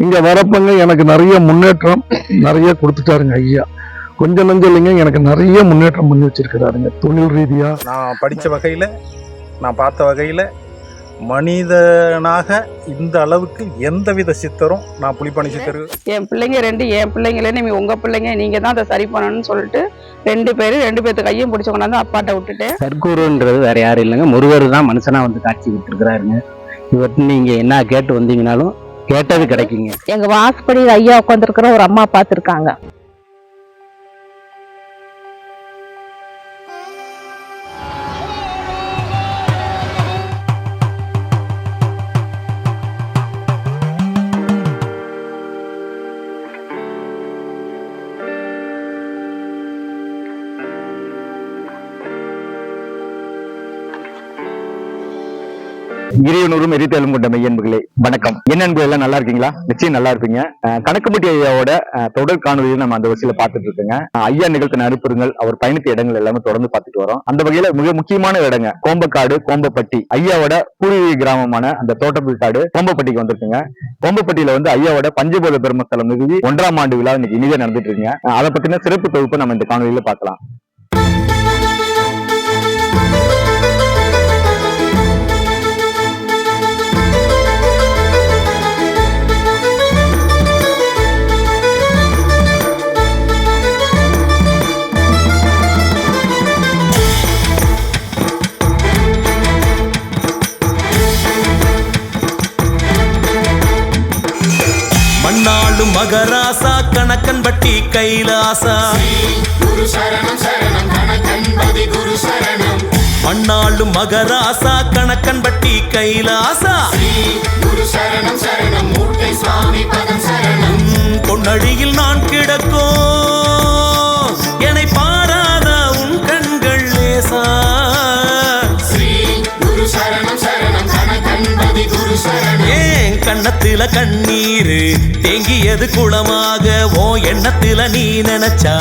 இங்க வரப்பங்க எனக்கு நிறைய முன்னேற்றம் நிறைய கொடுத்துட்டாருங்க ஐயா. கொஞ்சம் நஞ்சம் இல்லைங்க எனக்கு நிறைய முன்னேற்றம் பண்ணி வச்சிருக்கிறாருங்க. தொழில் ரீதியா. நான் படித்த வகையில் நான் பார்த்த வகையில் மனிதனாக இந்த அளவுக்கு எந்தவித சித்தரும் நான் புலிப்பணி சித்தர் என் பிள்ளைங்க ரெண்டு என் பிள்ளைங்களே நீ உங்க பிள்ளைங்க நீங்க தான் அதை சரி பண்ணணும்னு சொல்லிட்டு ரெண்டு பேரும் ரெண்டு பேர்த்து கையும் பிடிச்ச கொண்டாந்து அப்பாட்ட விட்டுட்டேன் சர்க்குருன்றது வேற யாரும் இல்லைங்க. முருகர் தான் மனுஷனா வந்து காட்சி கொடுத்துருக்கிறாருங்க. இவர்கிட்ட நீங்க என்ன கேட்டு வந்தீங்கனாலும் கேட்டது கிடைக்குங்க. எங்க வாசப்படியில் ஐயா உட்காந்துருக்கிற ஒரு அம்மா பார்த்துருக்காங்க. இறையனூரும் எரித்தலும் கொண்ட மெய்யன்புகளே வணக்கம். என்ன அன்பு எல்லாம் நல்லா இருக்கீங்களா? நிச்சயம் நல்லா இருப்பீங்க. கணக்குமுட்டி ஐயாவோட தொடர் காணொலியில் நம்ம அந்த வரிசையில பார்த்துட்டு இருக்கோங்க. ஐயா நிகழ்த்தின அனுப்புறங்கள் அவர் பயணித்த இடங்கள் எல்லாமே தொடர்ந்து பார்த்துட்டு வரோம். அந்த வகையில மிக முக்கியமான இடங்க கோம்பக்காடு கோம்பப்பட்டி. ஐயாவோட பூர்வீக கிராமமான அந்த தோட்டப்புக்காடு கோம்பப்பட்டிக்கு வந்திருக்குங்க. கோம்பப்பட்டியில வந்து ஐயாவோட பஞ்சபோத பெருமஸ்தலம் நிகழ்ச்சி ஒன்றாம் ஆண்டு விழா இன்னைக்கு இனிதே நடந்துட்டு இருக்குங்க. அதை பத்தின சிறப்பு தொகுப்பு நம்ம இந்த காணொலியில பார்க்கலாம். மண்ணாளும் மகராசா கணக்கன் பட்டி கைலாசா. குரு சரணம் சரணம் கணக்கன்பதி குரு சரணம் மண்ணாளும் மகராசா கணக்கன் பட்டி கைலாசா. குரு சரணம் சரணம் மூட்டை சுவாமி பதம் சரணம் பொன்னடியில் நான் கிடக்கோ என்னை பாராத உன் கண்கள் லேசா. ஏன் கண்ணத்துல கண்ணீரு? தேங்கியது குளமாக. ஓ எண்ணத்துல நீ நினைச்சா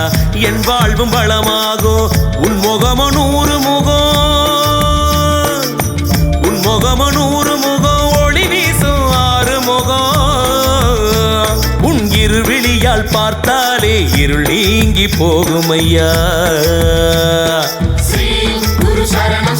என் வாழ்வும் வளமாகும் உன் முகமோ நூறு முகம் உன் முகமோ நூறு முகம் ஒளி வீசும் ஆறு முகம் உன் இருவிழியால் பார்த்தாலே இருள் நீங்கி போகும் ஐயா ஸ்ரீ குரு சரணம்.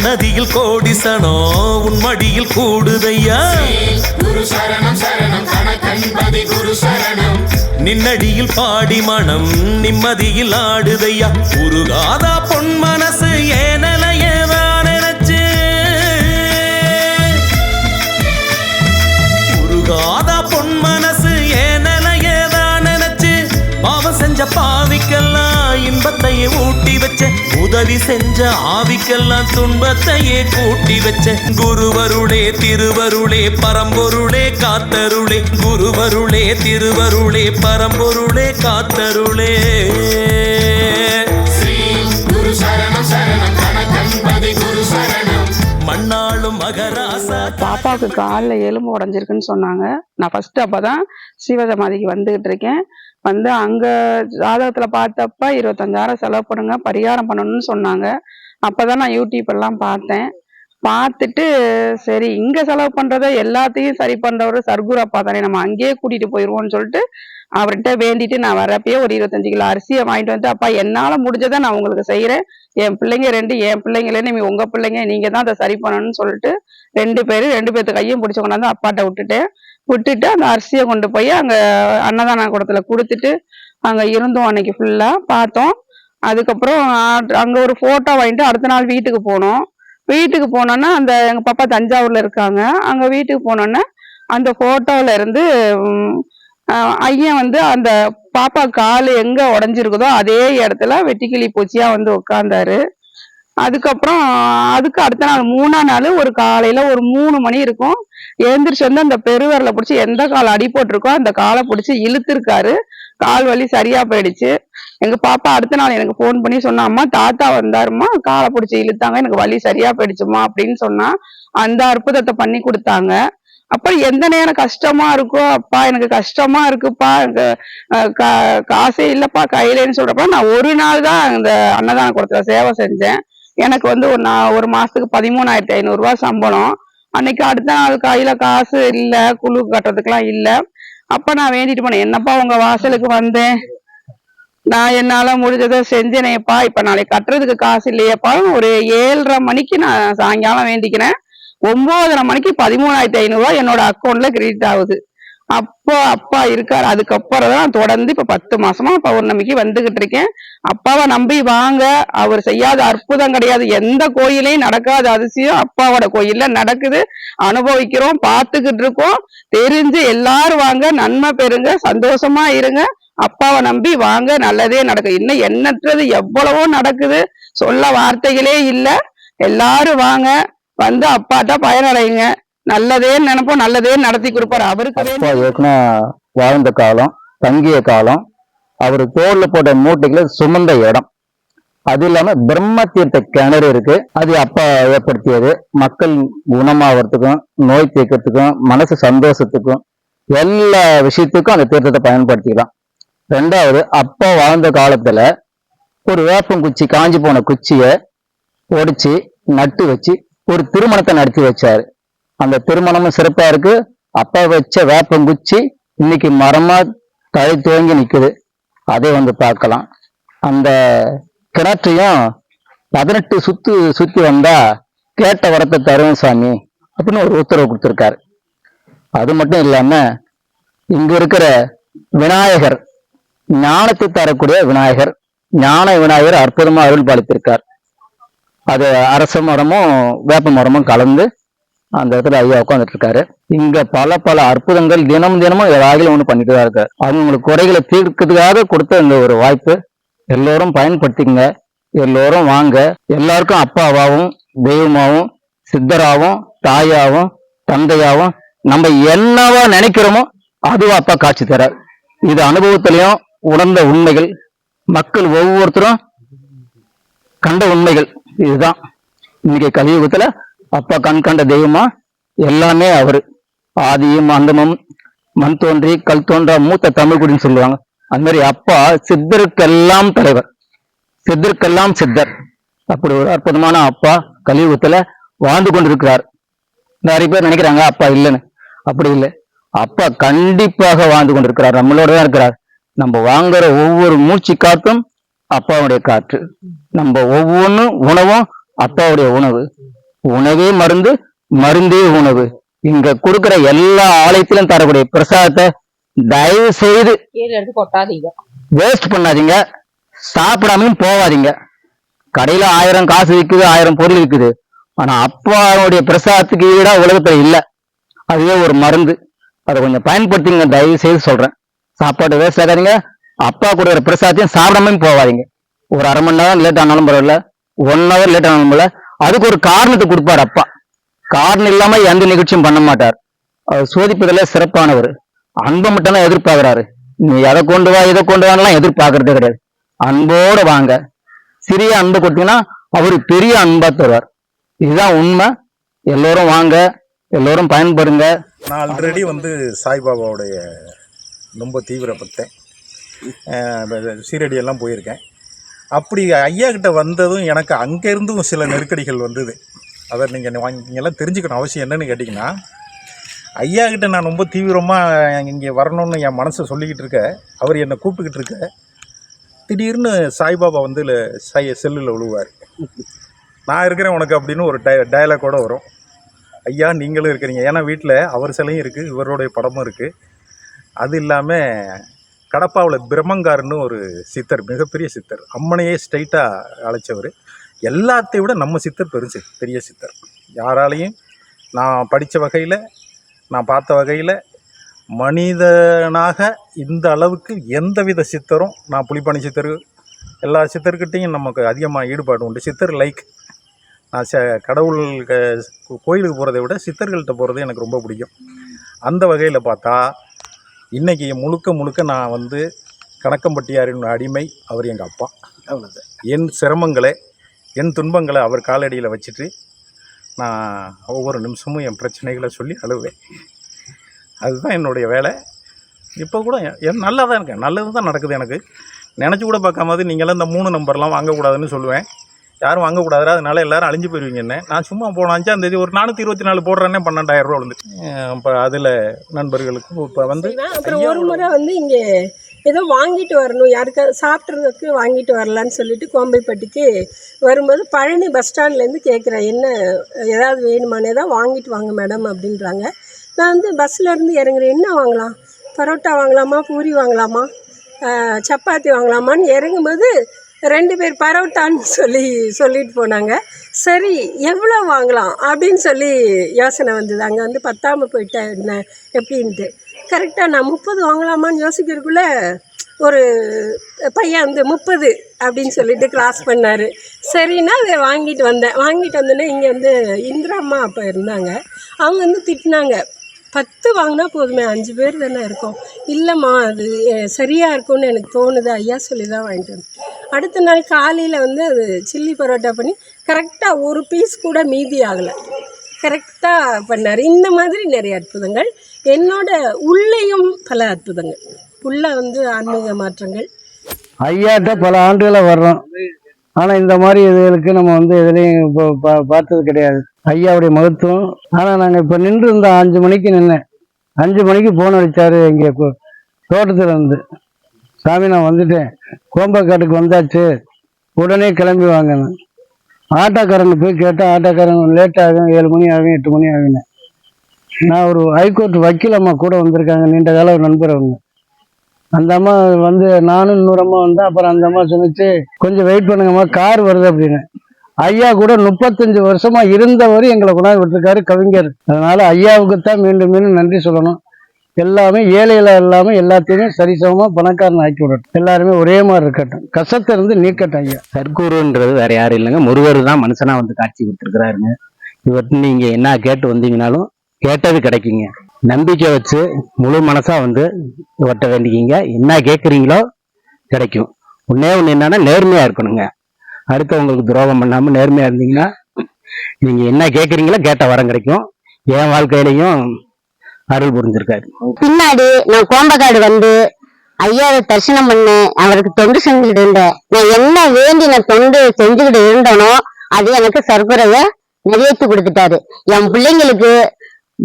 சன்னதியில் கோடி சனோ உன் மடியில் கூடுதையா? குரு சரணம் சரணம் கணக்கன்பதி குரு சரணம் நின்னடியில் பாடி மனம் நிம்மதியில் ஆடுதையா? உருகாதா பொன் மனசு ஏனலையதான் நினைச்சு? உருகாதா பொன் மனசு ஏனலையதான் நினைச்சு? பாவம் செஞ்ச பா இன்பத்தையே ஊட்டி வச்ச உதவி செஞ்ச ஆவிக்கெல்லாம் துன்பத்தையே கூட்டி வச்ச. குருவருளே திருவருளே பரம்பொருளே காத்தருளே. குருவருளே திருவருளே பரம்பொருளே காத்தருளே. ஸ்ரீ குரு சரணம் சரணம் கணக்கன்பதி குரு சரணம். மண்ணாளும் மகராசா. பாப்பாவுக்கு காலில் எலும்பு உடஞ்சிருக்குன்னு சொன்னாங்க. நான் ஃபர்ஸ்ட் அப்பதான் சிவசமாதிக்கு வந்துகிட்டு இருக்கேன். வந்து அங்க ஜாதகத்துல பார்த்தப்ப இருபத்தஞ்சாயிரம் செலவு பண்ணுங்க பரிகாரம் பண்ணணும்னு சொன்னாங்க. அப்பதான் நான் யூடியூப் எல்லாம் பார்த்தேன். பார்த்துட்டு சரி இங்க செலவு பண்றத எல்லாத்தையும் சரி பண்றவர் சர்க்குரு அப்பா தானே நம்ம அங்கேயே கூட்டிட்டு போயிருவோம்னு சொல்லிட்டு அவர்கிட்ட வேண்டிட்டு நான் வரப்பயே ஒரு இருபத்தஞ்சு கிலோ அரிசியை வாங்கிட்டு வந்து அப்பா என்னால முடிஞ்சதை நான் உங்களுக்கு செய்யறேன் என் பிள்ளைங்க ரெண்டு என் பிள்ளைங்களேன்னு நீ உங்க பிள்ளைங்க நீங்க தான் அதை சரி பண்ணணும்னு சொல்லிட்டு ரெண்டு பேரும் ரெண்டு பேர்த்து கையும் பிடிச்ச கொண்டாந்து அப்பாட்ட விட்டுட்டேன். விட்டுட்டு அந்த அரிசியை கொண்டு போய் அங்கே அன்னதான குடத்தில் கொடுத்துட்டு அங்கே இருந்தோம் அன்னைக்கு ஃபுல்லாக பார்த்தோம். அதுக்கப்புறம் அங்கே ஒரு ஃபோட்டோ வாங்கிட்டு அடுத்த நாள் வீட்டுக்கு போனோம். வீட்டுக்கு போனோன்னா அந்த எங்கள் பாப்பா தஞ்சாவூரில் இருக்காங்க. அங்கே வீட்டுக்கு போனோன்னா அந்த ஃபோட்டோவிலேருந்து இருந்து ஐயன் வந்து அந்த பாப்பா கால் எங்கே உடஞ்சிருக்குதோ அதே இடத்துல வெட்டிக்கிளி பூச்சியாக வந்து உட்காந்தாரு அதுக்கப்புறம் அதுக்கு அடுத்த நாள் மூணாம் நாள் ஒரு காலையில் ஒரு மூணு மணி இருக்கும். எழுந்திரிச்சு வந்து அந்த பெருவரலை பிடிச்சி எந்த கால் அடி போட்டிருக்கோ அந்த காலை பிடிச்சி இழுத்துருக்காரு. கால் வலி சரியா போயிடுச்சு. எங்க பாப்பா அடுத்த நாள் எனக்கு ஃபோன் பண்ணி சொன்னா அம்மா தாத்தா வந்தாருமா காலை பிடிச்சி இழுத்தாங்க எனக்கு வலி சரியா போயிடுச்சுமா அப்படின்னு சொன்னா அந்த அற்புதத்தை பண்ணி கொடுத்தாங்க. அப்ப எந்த நேரம் கஷ்டமா இருக்கோ அப்பா எனக்கு கஷ்டமா இருக்குப்பா எனக்கு கா- காசே இல்லப்பா கையிலன்னு சொல்றப்ப நான் ஒரு நாள் தான் இந்த அன்னதான குளத்துல சேவை செஞ்சேன். எனக்கு வந்து ஒரு ஒரு மாசத்துக்கு பதிமூணாயிரத்தி ஐநூறு ரூபாய் சம்பளம். அன்னைக்கு அடுத்த நாள் கையில காசு இல்ல குழு கட்டுறதுக்கெல்லாம் இல்ல. அப்ப நான் வேண்டிட்டு போனேன். என்னப்பா உங்க வாசலுக்கு வந்தேன்? நான் என்னால முடிஞ்சதை செஞ்சேனேப்பா. இப்ப நாளைக்கு கட்டுறதுக்கு காசு இல்லையேப்பா. ஒரு ஏழரை மணிக்கு நான் சாயங்காலம் வேண்டிக்கிறேன். ஒன்பதரை மணிக்கு பதிமூணாயிரத்தி ஐநூறு என்னோட அக்கௌண்ட்ல கிரெடிட் ஆகுது. அப்போ அப்பா இருக்காரு. அதுக்கப்புறம் தான் தொடர்ந்து இப்ப பத்து மாசமா பௌர்ணமிக்கு வந்துகிட்டு இருக்கேன். அப்பாவை நம்பி வாங்க. அவர் செய்யாத அற்புதம் கிடையாது. எந்த கோயிலையும் நடக்காத அதிசயம் அப்பாவோட கோயில்ல நடக்குது. அனுபவிக்கிறோம் பார்த்துக்கிட்டு இருக்கோம். தெரிஞ்சு எல்லாரும் வாங்க. நன்மை பெறுங்க. சந்தோஷமா இருங்க. அப்பாவை நம்பி வாங்க. நல்லதே நடக்கும். இன்னும் எண்ணற்றது எவ்வளவோ நடக்குது. சொல்ல வார்த்தைகளே இல்ல. எல்லாரும் வாங்க. வந்து அப்பாட்ட பயனடையுங்க நல்லதே நினைப்போம் நல்லதே நடத்தி கொடுப்பாரு. அவருக்கு அப்பா ஏற்கனவே வாழ்ந்த காலம் தங்கிய காலம் அவர் தோல்ல போட்ட மூட்டைகளை சுமந்த இடம். அது இல்லாம பிரம்ம தீர்த்த கிணறு இருக்கு. அது அப்பா ஏற்படுத்தியது. மக்கள் குணமாகறதுக்கும் நோய் தீர்க்கறதுக்கும் மனசு சந்தோஷத்துக்கும் எல்லா விஷயத்துக்கும் அந்த தீர்த்தத்தை பயன்படுத்திக்கலாம். ரெண்டாவது அப்பா வாழ்ந்த காலத்துல ஒரு வேப்பங்குச்சி காஞ்சி போன குச்சியை ஒடிச்சு நட்டு வச்சு ஒரு திருமணத்தை நடத்தி வச்சாரு. அந்த திருமணமும் சிறப்பா இருக்கு. அப்பா வச்ச வேப்பங்குச்சி இன்னைக்கு மரமா தழை துவங்கி நிக்குது. அதை வந்து பார்க்கலாம். அந்த கிணற்றையும் பதினெட்டு சுத்து சுத்தி வந்தா கேட்ட வரத்தை தரும் சாமி அப்படின்னு ஒரு உத்தரவு கொடுத்துருக்காரு. அது மட்டும் இல்லாம இங்க இருக்கிற விநாயகர் ஞானத்தை தரக்கூடிய விநாயகர் ஞான விநாயகர் அற்புதமா அருள் பாலித்திருக்கார். அது அரச மரமும் வேப்ப மரமும் கலந்து அந்த இடத்துல ஐயா உட்காந்துட்டு இருக்காரு இங்க பல பல அற்புதங்கள் தினம் தினமும் ஏதாவது ஒண்ணு பண்ணிட்டு தான் இருக்காரு. அவங்களுக்கு குறைகளை தீர்க்கிறதுக்காக கொடுத்த இந்த ஒரு வாய்ப்பு. எல்லோரும் பயன்படுத்திக்கங்க. எல்லோரும் வாங்க. எல்லாருக்கும் அப்பாவாகவும் தெய்வமாகவும் சித்தராகவும் தாயாகவும் தந்தையாகவும் நம்ம என்னவா நினைக்கிறோமோ அதுவா அப்பா காட்சி தரார். இது அனுபவத்திலையும் உணர்ந்த உண்மைகள். மக்கள் ஒவ்வொருத்தரும் கண்ட உண்மைகள். இதுதான். இன்னைக்கு கலியுகத்துல அப்பா கண் கண்ட தெய்வமா? எல்லாமே அவரு. ஆதியும் அந்தமும் மண் தோன்றி கல் தோன்றா மூத்த தமிழ்குடின்னு சொல்லுவாங்க. அந்த மாதிரி அப்பா சித்தருக்கெல்லாம் தலைவர். சித்தருக்கெல்லாம் சித்தர். அப்படி ஒரு அற்புதமான அப்பா கலியுகத்துல வாழ்ந்து கொண்டிருக்கிறார். நிறைய பேர் நினைக்கிறாங்க அப்பா இல்லைன்னு. அப்படி இல்லை. அப்பா கண்டிப்பாக வாழ்ந்து கொண்டிருக்கிறார். நம்மளோட தான் இருக்கிறார். நம்ம வாங்குற ஒவ்வொரு மூச்சு காத்தும் அப்பாவுடைய காற்று. நம்ம ஒவ்வொன்றும் உணவும் அப்பாவுடைய உணவு. உணவே மருந்து மருந்தே உணவு. இங்க கொடுக்கிற எல்லா ஆலயத்திலும் தரக்கூடிய பிரசாதத்தை தயவு செய்து கொட்டாதீங்க. வேஸ்ட் பண்ணாதீங்க. சாப்பிடாமையும் போவாதீங்க. கடையில ஆயிரம் காசு விக்குது ஆயிரம் பொருள் விக்குது. ஆனா அப்பாவுடைய பிரசாதத்துக்கு ஈடா உலகத்துல இல்ல. அதுவே ஒரு மருந்து. அதை கொஞ்சம் பயன்படுத்திங்க தயவு செய்து சொல்றேன். சாப்பாடு வேஸ்ட் ஆகாதீங்க. அப்பா கொடுக்குற பிரசாதத்தையும் சாப்பிடாமையும் போவாதீங்க. ஒரு அரை மணி நேரம் லேட் ஆனாலும் பரவாயில்ல. ஒன் ஹவர் லேட் ஆனாலும் பரவாயில்ல. அதுக்கு ஒரு காரணத்தை கொடுப்பார் அப்பா. காரணம் இல்லாம எந்த நிகழ்ச்சியும் பண்ண மாட்டார். சோதிப்பதில் சிறப்பானவர். அன்பை மட்டும் தான் எதிர்பார்க்கிறாரு. நீ எதை கொண்டு வா எதை கொண்டு வாங்கலாம் எதிர்பார்க்கறதே கிடையாது. அன்போட வாங்க. சிறிய அன்பு கொடுத்தீங்கன்னா அவரு பெரிய அன்பா தருவார். இதுதான் உண்மை. எல்லோரும் வாங்க. எல்லோரும் பயன்படுங்க. நான் ஆல்ரெடி வந்து சாய்பாபாவுடைய ரொம்ப தீவிர பக்தன் போயிருக்கேன். அப்படி ஐயா கிட்ட வந்ததும் எனக்கு அங்கேருந்தும் சில நெருக்கடிகள் வந்தது. அதை நீங்கள் நீங்கள்லாம் தெரிஞ்சுக்கணும் அவசியம் என்னென்னு கேட்டிங்கன்னா ஐயா கிட்ட நான் ரொம்ப தீவிரமாக இங்கே வரணும்னு என் மனசை சொல்லிக்கிட்டு இருக்க அவர் என்னை கூப்பிட்டுக்கிட்டு இருக்க திடீர்னு சாய்பாபா வந்து சை செல்லில் விழுவார். நான் இருக்கிறேன் உனக்கு அப்படின்னு ஒரு டய டயலாக்கோட வரும். ஐயா நீங்களும் இருக்கிறீங்க. ஏன்னா வீட்டில் அவர் சிலையும் இருக்குது இவருடைய படமும் இருக்குது அது இல்லாமல் கடப்பாவில் பிரம்மங்கார்னு ஒரு சித்தர் மிகப்பெரிய சித்தர். அம்மனையே ஸ்ட்ரைட்டாக அழைச்சவர். எல்லாத்தையும் விட நம்ம சித்தர் பெருசு பெரிய சித்தர். யாராலையும் நான் படித்த வகையில் நான் பார்த்த வகையில் மனிதனாக இந்த அளவுக்கு எந்தவித சித்தரும் நான் புலிப்பாணி சித்தர் எல்லா சித்தர்கிட்டையும் நமக்கு அதிகமாக ஈடுபாடு உண்டு. சித்தர் லைக் நான் ச கடவுள் க- கோயிலுக்கு போகிறத விட சித்தர்கள்ட்ட போகிறது எனக்கு ரொம்ப பிடிக்கும். அந்த வகையில் பார்த்தா இன்றைக்கி முழுக்க முழுக்க நான் வந்து கணக்கம்பட்டியாரின் அடிமை அவர் எங்கள் அப்பா. அவ்வளோதான் என் சிரமங்களை என் துன்பங்களை அவர் காலடியில் வச்சுட்டு நான் ஒவ்வொரு நிமிஷமும் என் பிரச்சனைகளை சொல்லி அழுவேன். அதுதான் என்னுடைய வேலை. இப்போ கூட என் நல்லா தான் இருக்கேன். நல்லது தான் நடக்குது எனக்கு. நினச்சி கூட பார்க்காம நீங்களாம் இந்த மூணு நம்பர்லாம் வாங்கக்கூடாதுன்னு சொல்லுவேன். யாரும் வாங்கக்கூடாது அதனால எல்லாரும் அழிஞ்சு போயிடுவீங்க என்ன? நான் சும்மா போன அஞ்சாம் தேதி ஒரு நானூற்றி இருபத்தி நாலு போடுறேன்னே பன்னெண்டாயிரம் ரூபா வந்து இப்போ அதில் நண்பர்களுக்கும் இப்போ வந்து. அப்புறம் ஒரு முறை வந்து இங்கே ஏதோ வாங்கிட்டு வரணும் யாருக்காவது சாப்பிட்றதுக்கு வாங்கிட்டு வரலான்னு சொல்லிட்டு கோம்பைப்பட்டிக்கு வரும்போது பழனி பஸ் ஸ்டாண்ட்லேருந்து கேட்குறேன் என்ன ஏதாவது வேணுமானே தான் வாங்கிட்டு வாங்க மேடம் அப்படின்றாங்க. நான் வந்து பஸ்ஸில் இருந்து இறங்குறேன் என்ன வாங்கலாம்? பரோட்டா வாங்கலாமா? பூரி வாங்கலாமா? சப்பாத்தி வாங்கலாமான்னு? இறங்கும்போது ரெண்டு பேர் பரோட்டான்னு சொல்லி சொல்லிட்டு போனாங்க. சரி எவ்வளோ வாங்கலாம்? அப்படின்னு சொல்லி யோசனை வந்தது. அங்கே வந்து பத்தாமல் போயிட்டேன் என்ன? எப்படின்ட்டு. கரெக்டாக நான் முப்பது வாங்கலாமான்னு யோசிக்கிறதுக்குள்ளே ஒரு பையன் வந்து முப்பது அப்படின்னு சொல்லிட்டு கிராஸ் பண்ணார். சரின்னா அதை வாங்கிட்டு வந்தேன். வாங்கிட்டு வந்தோடனே இங்கே வந்து இந்திரா அம்மா அப்போ இருந்தாங்க. அவங்க வந்து திட்டினாங்க. பத்து வாங்கினா போதுமே அஞ்சு பேர் தானே இருக்கோம். இல்லைம்மா அது சரியாக இருக்கும்னு எனக்கு தோணுது. ஐயா சொல்லி தான் வாங்கிட்டு வந்தேன். அடுத்த நாள் காலையில் வந்து அது சில்லி பரோட்டா பண்ணி கரெக்டாக ஒரு பீஸ் கூட மீதி ஆகலை. கரெக்டாக பண்ணார். இந்த மாதிரி நிறைய அற்புதங்கள். என்னோட உள்ளேயும் பல அற்புதங்கள். உள்ள வந்து ஆன்மீக மாற்றங்கள். ஐயாட்ட பல ஆண்டுகளாக வர்றோம். ஆனால் இந்த மாதிரி இதுகளுக்கு நம்ம வந்து எதுலேயும் இப்போ பா பார்த்தது கிடையாது. ஐயாவுடைய மகத்துவம் ஆனால் நாங்கள் இப்போ நின்று இருந்தோம் அஞ்சு மணிக்கு நின்னேன். அஞ்சு மணிக்கு ஃபோன் அடித்தார் இங்கே தோட்டத்தில் இருந்து. சாமி நான் வந்துட்டேன். கோம்பக்காட்டுக்கு வந்தாச்சு. உடனே கிளம்பி வாங்கினேன். ஆட்டோக்காரன் போய் கேட்டால் ஆட்டோக்காரன் லேட் ஆகும் ஏழு மணி ஆகும் எட்டு மணி ஆகுன்னு நான் ஒரு ஹைகோர்ட் வக்கீல் அம்மா கூட வந்திருக்காங்க நீண்ட கால ஒரு நண்பர் அவங்க. அந்த அம்மா வந்து நானும் இன்னொரு அம்மா வந்தேன் அப்புறம் அந்த அம்மா சொன்னிச்சு கொஞ்சம் வெயிட் பண்ணுங்கம்மா கார் வருது அப்படின்னு. ஐயா கூட முப்பத்தஞ்சு வருஷமா இருந்தவர் எங்களை கொண்டாந்து விட்டுருக்காரு கவிஞர். அதனால ஐயாவுக்கு தான் மீண்டும் மீண்டும் நன்றி சொல்லணும். எல்லாமே ஏழையில் எல்லாமே எல்லாத்தையுமே சரிசமமாக பணக்காரன் ஆக்கி விடட்டும். எல்லாருமே ஒரே மாதிரி இருக்கட்டும். கஷ்டத்தை இருந்து நீக்கட்டும் ஐயா. சர்க்குருன்றது வேற யாரும் இல்லைங்க. முருகர் தான் மனுஷனாக வந்து காட்சி கொடுத்துருக்குறாருங்க. இவர் நீங்கள் என்ன கேட்டு வந்தீங்கனாலும் கேட்டது கிடைக்குங்க. நம்பிக்கை வச்சு முழு மனசாக வந்து இவர்கிட்ட வேண்டிக்கிங்க. என்ன கேட்குறீங்களோ கிடைக்கும். ஒன்றே ஒன்று என்னன்னா நேர்மையாக இருக்கணுங்க. அடுத்தவங்களுக்கு துரோகம் பண்ணாமல் நேர்மையாக இருந்தீங்கன்னா நீங்கள் என்ன கேட்குறீங்களோ கேட்ட வரம் கிடைக்கும். என் வாழ்க்கையிலையும் அருள் புரிஞ்சிருக்காரு. பின்னாடி நான் கோம்பக்காடு வந்து ஐயாவை தரிசனம் பண்ணேன் அவருக்கு தொண்டு செஞ்சுக்கிட்டு இருந்தேன். நான் என்ன வேண்டி நான் தொண்டு செஞ்சுக்கிட்டு இருந்தேனோ அது எனக்கு சர்க்கரைய நிறைவேற்றி கொடுத்துட்டாரு. என் பிள்ளைங்களுக்கு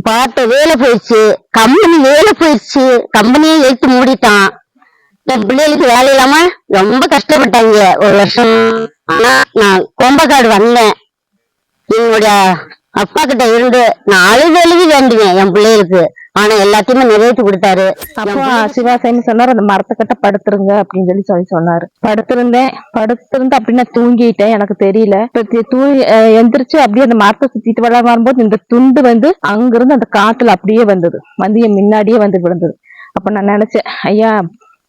பார்த்த வேலை போயிடுச்சு கம்பெனி வேலை போயிடுச்சு கம்பெனியே எடுத்து மூடிட்டான். என் பிள்ளைகளுக்கு வேலை இல்லாம ரொம்ப கஷ்டப்பட்டாங்க ஒரு வருஷம். ஆனா நான் கோம்பக்காடு வந்தேன். என்னுடைய அப்பா கிட்ட இருந்து நான் அழுது அழுது வேண்டுவேன் என் பிள்ளைகளுக்கு. ஆனா எல்லாத்தையுமே நிறைவேற்றி கொடுத்தாரு. அப்போ சிவாசாமி சொன்னார்? அந்த மரத்துக்கிட்ட படுத்துருங்க அப்படின்னு சொல்லி சொல்லி சொன்னாரு. படுத்திருந்தேன். படுத்திருந்து அப்படின்னா தூங்கிட்டேன். எனக்கு தெரியல. தூங்கி எந்திரிச்சு அப்படியே அந்த மரத்தை சுத்திட்டு வர வரும்போது இந்த துண்டு வந்து அங்கிருந்து அந்த காத்துல அப்படியே வந்தது. வந்து என் முன்னாடியே வந்து விழுந்தது. அப்ப நான் நினைச்சேன் ஐயா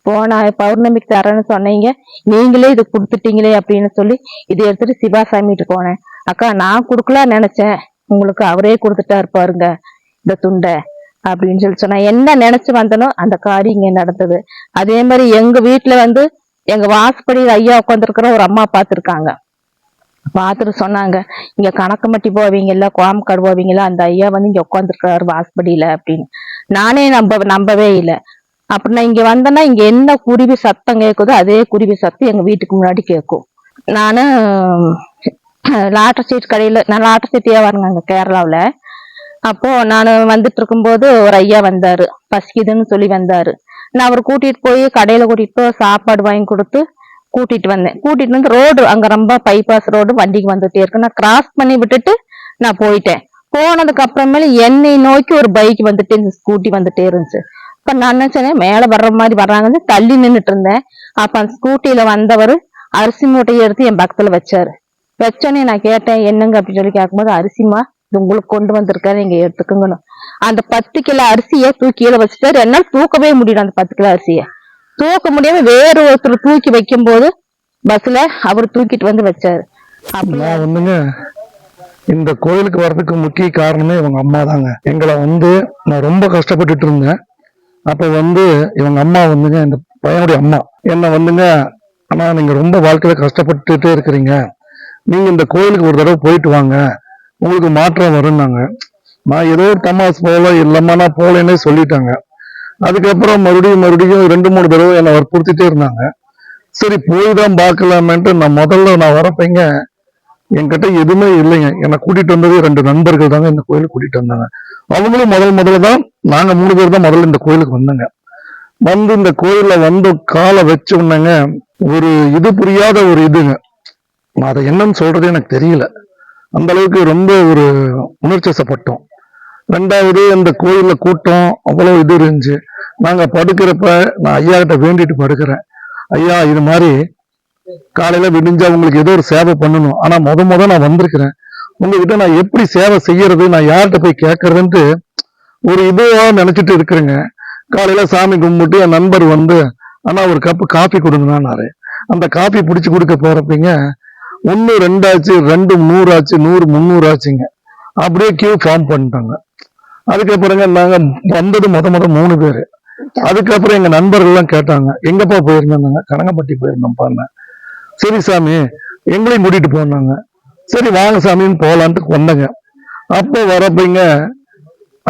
போன பௌர்ணமிக்கு தரேன்னு சொன்னீங்க. நீங்களே இது கொடுத்துட்டீங்களே அப்படின்னு சொல்லி இதை எடுத்துட்டு சிவாசாமிட்டு போனேன். அக்கா நான் கொடுக்கலாம்னு நினைச்சேன். உங்களுக்கு அவரே கொடுத்துட்டா இருப்பாருங்க இந்த துண்டை அப்படின்னு சொல்லி சொன்னா என்ன நினைச்சு வந்தனோ அந்த காரியம் இங்க நடந்தது. அதே மாதிரி எங்க வீட்டுல வந்து எங்க வாசப்படியில் ஐயா உட்காந்துருக்கிற ஒரு அம்மா பார்த்துருக்காங்க. பார்த்துட்டு சொன்னாங்க இங்க கணக்கம்பட்டி போவீங்கல்ல கோமக்காடு போவீங்கல்ல அந்த ஐயா வந்து இங்க உட்காந்துருக்காரு வாசப்படியில அப்படின்னு. நானே நம்ப நம்பவே இல்லை. அப்படின்னா நான் இங்க வந்தேன்னா இங்க என்ன குருவி சத்தம் கேட்குதோ அதே குருவி சத்தம் எங்க வீட்டுக்கு முன்னாடி கேட்கும் நானு லாட்டர் சீட் கடையில் நான் லாட்டர் சீட்டியாக வரேங்க அங்கே கேரளாவில். அப்போது நான் வந்துட்டு இருக்கும்போது ஒரு ஐயா வந்தார் பசிக்குதுன்னு சொல்லி வந்தார். நான் அவர் கூட்டிகிட்டு போய் கடையில் கூட்டிகிட்டு போய் சாப்பாடு வாங்கி கொடுத்து கூட்டிகிட்டு வந்தேன். கூட்டிகிட்டு வந்து ரோடு அங்கே ரொம்ப பைபாஸ் ரோடு வண்டிக்கு வந்துகிட்டே இருக்கு. நான் கிராஸ் பண்ணி விட்டுட்டு நான் போயிட்டேன். போனதுக்கு அப்புறமேல என்னை நோக்கி ஒரு பைக் வந்துட்டு இருந்துச்சு ஸ்கூட்டி வந்துட்டே இருந்துச்சு. இப்போ நான் நினைச்சேன் மேல வர்ற மாதிரி வர்றாங்கன்னு தள்ளி நின்றுட்டு இருந்தேன். அப்ப அந்த ஸ்கூட்டியில் வந்தவர் அரிசி மூட்டையை எடுத்து என் பக்கத்துல வச்சாரு. வச்சோன்னே நான் கேட்டேன் என்னங்க அப்படின்னு சொல்லி கேட்கும்போது அரிசிமா இது உங்களுக்கு கொண்டு வந்திருக்காரு நீங்க எடுத்துக்கங்கணும் அந்த பத்து கிலோ அரிசியை தூக்கி கீழே வச்சுட்டாரு. என்னால் தூக்கவே முடியல அந்த பத்து கிலோ அரிசியை. தூக்க முடியாம வேற ஒருத்தர் தூக்கி வைக்கும் போது பஸ்ல அவர் தூக்கிட்டு வந்து வச்சாரு. அப்படி நான் இந்த கோயிலுக்கு வர்றதுக்கு முக்கிய காரணமே இவங்க அம்மா தாங்க. எங்களை வந்து நான் ரொம்ப கஷ்டப்பட்டுட்டு இருந்தேன். அப்ப வந்து இவங்க அம்மா வந்துங்க இந்த பையனுடைய அம்மா. என்ன வந்துங்க ஆனா நீங்க ரொம்ப வாழ்க்கையில கஷ்டப்பட்டுட்டே இருக்கிறீங்க. நீங்க இந்த கோயிலுக்கு ஒரு தடவை போயிட்டு வாங்க. உங்களுக்கு மாற்றம் வரும்னாங்க. நான் ஏதோ ஒரு தமாஸ் போல இல்லம்மா நான் போலேன்னே சொல்லிட்டாங்க. அதுக்கப்புறம் மறுபடியும் மறுபடியும் ரெண்டு மூணு தடவை என்னை வற்புறுத்திட்டே இருந்தாங்க. சரி போய் தான் பார்க்கலாமேன்ட்டு நான் முதல்ல நான் வரப்பைங்க என்கிட்ட எதுவுமே இல்லைங்க. என்னை கூட்டிட்டு வந்தது ரெண்டு நண்பர்கள் தாங்க இந்த கோயிலுக்கு கூட்டிட்டு வந்தாங்க. அவங்களும் முதல் முதல்ல தான் நாங்கள் மூணு பேர் தான் முதல்ல இந்த கோயிலுக்கு வந்தோங்க. வந்து இந்த கோயிலில் வந்து காலை வச்ச உடனேங்க ஒரு இது புரியாத ஒரு இதுங்க. நான் அதை என்னன்னு சொல்றது எனக்கு தெரியல. அந்த அளவுக்கு ரொம்ப ஒரு உணர்ச்சசப்பட்டோம் ரெண்டாவது அந்த கோயிலில் கூட்டம் அவ்வளோ இது இருந்துச்சு. நாங்கள் படுக்கிறப்ப நான் ஐயா கிட்ட வேண்டிட்டு படுக்கிறேன். ஐயா இது மாதிரி காலையில் விடிஞ்சா உங்களுக்கு ஏதோ ஒரு சேவை பண்ணணும். ஆனால் முத முத நான் வந்திருக்கிறேன். உங்ககிட்ட நான் எப்படி சேவை செய்யறது நான் யார்கிட்ட போய் கேட்கறதுன்ட்டு ஒரு இதுவாக நினச்சிட்டு இருக்கிறேங்க. காலையில் சாமி கும்பிட்டு என் நண்பர் வந்து ஆனால் ஒரு கப்பு காஃபி கொடுங்கண்ணாரு அந்த காஃபி பிடிச்சி கொடுக்க போகிறப்பீங்க ஒன்று ரெண்டாச்சு ரெண்டு நூறாச்சு நூறு முந்நூறு ஆச்சுங்க அப்படியே கியூ ஃபார்ம் பண்ணிட்டாங்க. அதுக்கப்புறங்க நாங்கள் வந்தது முத மொதல் மூணு பேர். அதுக்கப்புறம் எங்கள் நண்பர்கள்லாம் கேட்டாங்க எங்கப்பா போயிருந்தாங்க கனகப்பட்டி போயிருந்தோம்ப்பான்னு சரி சாமி எங்களையும் கூட்டிட்டு போனாங்க. சரி வாங்க சாமின்னு போகலான்ட்டு வந்தேங்க. அப்போ வரப்பீங்க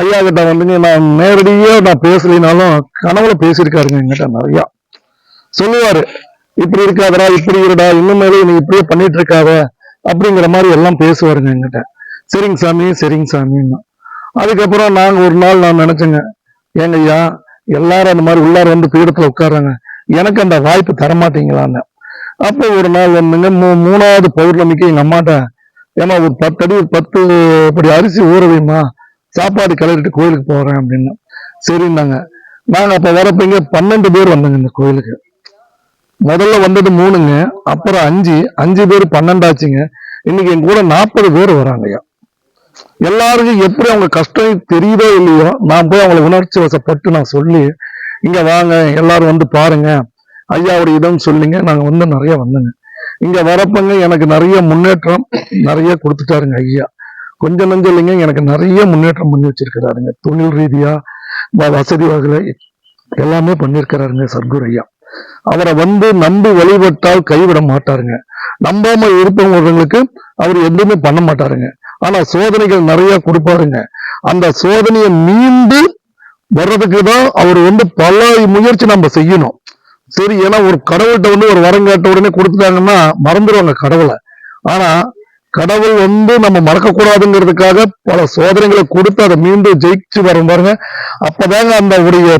ஐயா கிட்ட வந்துங்க நான் நேரடியாக நான் பேசலினாலும் கனவுல பேசியிருக்காருங்க எங்கிட்ட நிறையா. சொல்லுவாரு இப்படி இருக்காதடா இப்படி இருடா இன்னுமேலே நீ இப்படியே பண்ணிட்டு இருக்காத அப்படிங்கிற மாதிரி எல்லாம் பேசுவாருங்க என்கிட்ட. சரிங்க சாமி சரிங்க சாமின்னு. அதுக்கப்புறம் நாங்க ஒரு நாள் நான் நினைச்சேங்க ஏங்க ஐயா எல்லாரும் அந்த மாதிரி உள்ளார வந்து பீடத்துல உட்கார்றாங்க எனக்கு அந்த வாய்ப்பு தரமாட்டீங்களான்னு. அப்போ ஒரு நாள் வந்துங்க மூ- மூணாவது பௌர்ணமிக்கு எங்க அம்மாட்ட ஏமா ஒரு பத்து அடி பத்து இப்படி அரிசி ஊற வைமா சாப்பாடு கிளறிட்டு கோயிலுக்கு போறேன் அப்படின்னு. சரின்னாங்க. நாங்க அப்ப வரப்ப பன்னெண்டு பேர் வந்தாங்க இந்த கோயிலுக்கு. முதல்ல வந்தது மூணுங்க அப்புறம் அஞ்சு அஞ்சு பேர் பன்னெண்டாச்சுங்க. இன்னைக்கு எங்க கூட நாற்பது பேர் வராங்கய்யா. எல்லாருக்கும் எப்படி அவங்க கஷ்டம் தெரியுதோ இல்லையோ நான் போய் அவங்களை உணர்ச்சி வசப்பட்டு நான் சொல்லி இங்க வாங்க எல்லாரும் வந்து பாருங்க ஐயாவுடைய இடம் சொல்லிங்க நாங்க வந்து நிறைய வந்தோங்க. இங்க வரப்பங்க எனக்கு நிறைய முன்னேற்றம் நிறைய கொடுத்துட்டாருங்க ஐயா. கொஞ்சம் நஞ்சம் இல்லைங்க எனக்கு நிறைய முன்னேற்றம் பண்ணி வச்சிருக்கிறாருங்க. தொழில் ரீதியா வ- வசதி வகையில எல்லாமே பண்ணியிருக்கிறாருங்க சர்க்குரு ஐயா. அவரை வந்து நம்பி வழிபட்டால் கைவிட மாட்டாருங்க. நம்பாம இருப்பவங்களுக்கு அவர் எதுவுமே பண்ண மாட்டாருங்க. ஆனா சோதனைகள் நிறைய கொடுப்பாருங்க. அந்த சோதனையை மீண்டு வர்றதுக்கு தான் அவர் வந்து பல முயற்சி நம்ம செய்யணும். சரி ஏன்னா ஒரு கடவுள்கிட்ட வந்து ஒரு வரம் கேட்ட உடனே கொடுத்துட்டாங்கன்னா மறந்துடுவாங்க கடவுளை. ஆனா கடவுள் வந்து நம்ம மறக்கக்கூடாதுங்கிறதுக்காக பல சோதனைகளை கொடுத்து அதை மீண்டும் ஜெயிச்சு வரும் பாருங்க. அப்பதாங்க அந்த உடைய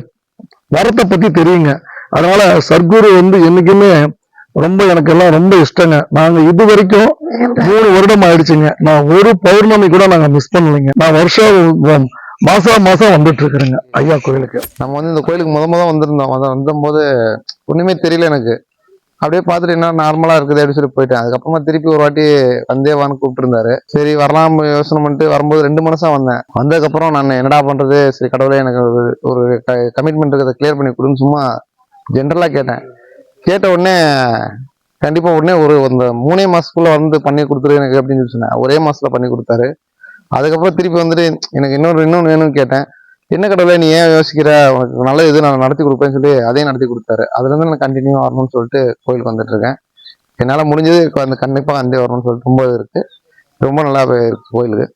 வரத்தை பத்தி தெரியுங்க. அதனால சர்க்குரு வந்து என்னைக்குமே ரொம்ப எனக்கு எல்லாம் ரொம்ப இஷ்டங்க. நாங்க இது வரைக்கும் மூணு வருடம் ஆயிடுச்சுங்க. நான் ஒரு பௌர்ணமி கூட நாங்க மிஸ் பண்ணலைங்க. நான் வருஷம் மாசம் மாசம் வந்துட்டு இருக்கிறேங்க ஐயா கோயிலுக்கு. நம்ம வந்து இந்த கோயிலுக்கு முத முத வந்திருந்தோம். அதை வந்தபோது ஒண்ணுமே தெரியல எனக்கு. அப்படியே பார்த்துட்டு என்ன நார்மலா இருக்குது அப்படின்னு சொல்லி போயிட்டேன். அதுக்கப்புறமா திருப்பி ஒரு வாட்டி வந்தே வான்னு கூப்பிட்டுருந்தாரு. சரி வரலாம் யோசனை பண்ணிட்டு வரும்போது ரெண்டு மனசா வந்தேன். வந்ததுக்கப்புறம் நான் என்னடா பண்றது? சரி கடவுளே எனக்கு ஒரு- ஒரு கமிட்மெண்ட் இருக்கிறத கிளியர் பண்ணி கொடுன்னு சும்மா ஜென்ரலாக கேட்டேன். கேட்ட உடனே கண்டிப்பாக உடனே ஒரு அந்த மூணே மாதத்துக்குள்ளே வந்து பண்ணி கொடுத்துரு எனக்கு அப்படின்னு சொல்லி சொன்னேன். ஒரே மாதத்தில் பண்ணி கொடுத்தாரு. அதுக்கப்புறம் திருப்பி வந்துட்டு எனக்கு இன்னொரு இன்னொன்று வேணும்னு கேட்டேன். என்ன கடவுளே நீ ஏன் யோசிக்கிற? உனக்கு நல்ல இது நான் நடத்தி கொடுப்பேன்னு சொல்லி அதையும் நடத்தி கொடுத்தாரு. அதுலேருந்து நான் கண்டினியூ வரணும்னு சொல்லிட்டு கோயிலுக்கு வந்துட்டு இருக்கேன். என்னால முடிஞ்சது அந்த கண்டிப்பாக வந்தே வரணும்னு சொல்லிட்டு ரொம்ப இருக்குது ரொம்ப நல்லா இருக்கு கோயிலுக்கு.